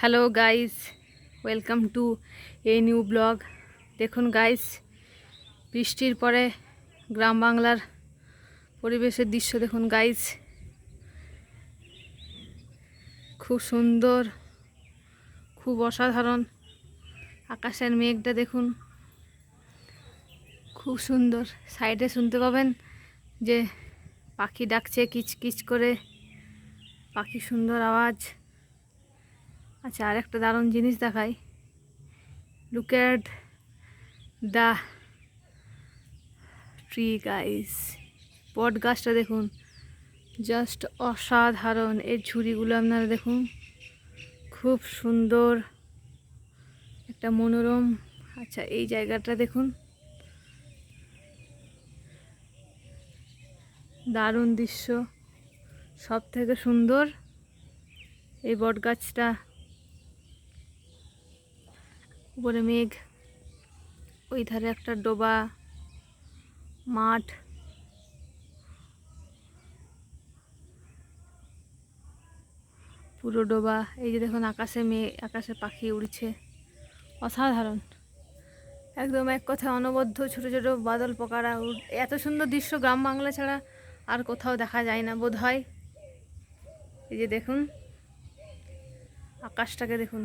Hello guys welcome to a new vlog দেখুন guys বৃষ্টির পরে গ্রাম বাংলার পরিবেশের দৃশ্য দেখুন গাইস খুব সুন্দর, খুব অসাধারণ আকাশের মেঘটা দেখুন। খুব সুন্দর। সাইডে শুনতে পাবেন যে পাখি ডাকছে কিচ কিচ করে। পাখি সুন্দর আওয়াজ। আচ্ছা আর একটা দারুণ জিনিস দেখাই। Look at the tree guys বট গাছটা দেখুন। জাস্ট অসাধারণ। এর ঝুড়িগুলো আপনারা দেখুন। খুব সুন্দর একটা মনোরম। আচ্ছা এই জায়গাটা দেখুন। দারুণ দৃশ্য। সব থেকে সুন্দর এই বট গাছটা উপরে মেঘ ওই ধারে একটা ডোবা, মাঠ। পুরো ডোবা, এই যে দেখুন আকাশে মেয়ে আকাশে পাখি উড়ছে। অসাধারণ। একদম এক কথায় অনবদ্য ছোট ছোট বাদল পোকারা এত সুন্দর দৃশ্য গ্রাম বাংলা ছাড়া আর কোথাও দেখা যায় না বোধ হয় এই যে দেখুন, আকাশটাকে দেখুন।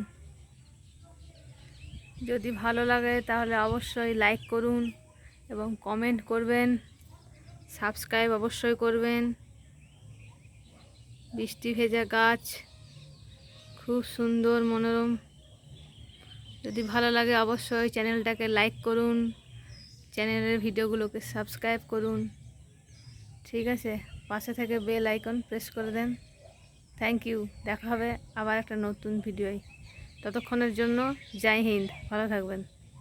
যদি ভালো লাগে তাহলে অবশ্যই লাইক করুন এবং কমেন্ট করবেন। সাবস্ক্রাইব অবশ্যই করবেন। বৃষ্টি ভেজা গাছ, খুব সুন্দর মনোরম। যদি ভালো লাগে অবশ্যই চ্যানেলটাকে লাইক করুন, চ্যানেলের ভিডিওগুলোকে সাবস্ক্রাইব করুন। ঠিক আছে? পাশে থেকে বেল আইকন প্রেস করে দেন। থ্যাংক ইউ দেখা হবে আবার একটা নতুন ভিডিওয় ততক্ষণের জন্য জয় হিন্দ ভালো থাকবেন।